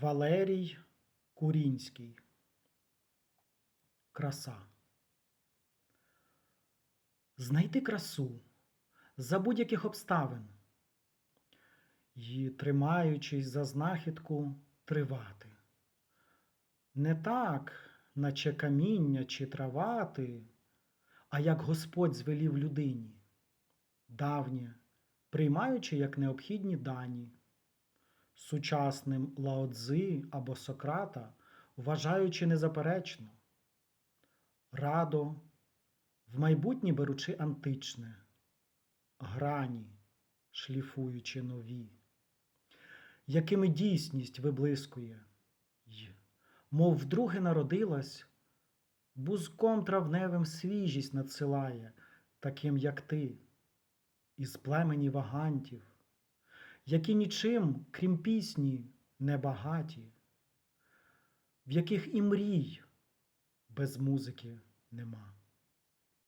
Валерій Курінський. Краса. Знайти красу за будь-яких обставин і, тримаючись за знахідку, тривати. Не так, наче каміння чи травати, а як Господь звелів людині, давнє, приймаючи як необхідні дані сучасним Лаодзи або Сократа, вважаючи незаперечно, радо, в майбутнє беручи античне, грані, шліфуючи нові, якими дійсність виблискує, й, мов вдруге народилась, бузком травневим свіжість надсилає, таким, як ти, із племені вагантів які нічим, крім пісні, не багаті, в яких і мрій без музики нема.